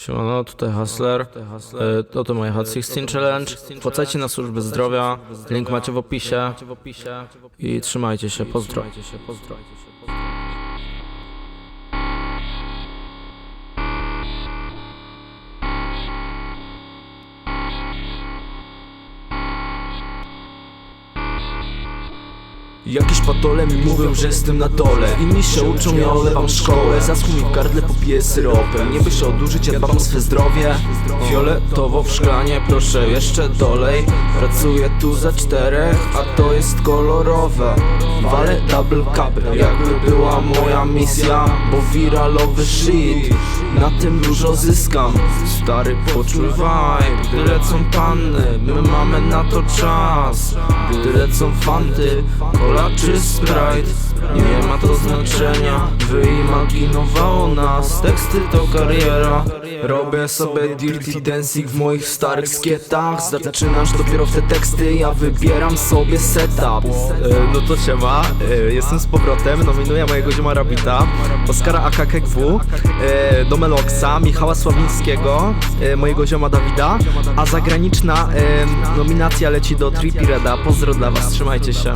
Siemano, tutaj Hustler. E, To to moje Hot 16 Challenge. Wpłacajcie na służbę zdrowia. Link macie w opisie. I trzymajcie się, pozdro. Jakieś patole mi mówią, że jestem na dole Inni się uczą, ja olewam szkołę Zaschł mi w gardle, popiję syropem Nie by się odurzyć, ja dbam swe zdrowie Fioletowo w szklanie, proszę jeszcze dolej. Pracuję tu za czterech, a to jest kolorowe. Walę double cup, jakby była moja misja, bo wiralowy shit. Na tym dużo zyskam. Stary, poczuj vibe, gdy lecą panny, my mamy na to czas. Gdy lecą fanty, cola czy sprite, nie ma to znaczenia. Wyimaginowało nas, teksty to kariera. Robię sobie dirty dancing w moich starych skietach Zaczynasz dopiero w te teksty, ja wybieram sobie setup E, No to siema, e, jestem z powrotem, nominuję mojego zioma Rabita, Oskara AKKW, e, do Meloxa, Michała Sławińskiego, e, mojego zioma Dawida, a zagraniczna nominacja leci do Trippy Reda, pozdro dla was, trzymajcie się.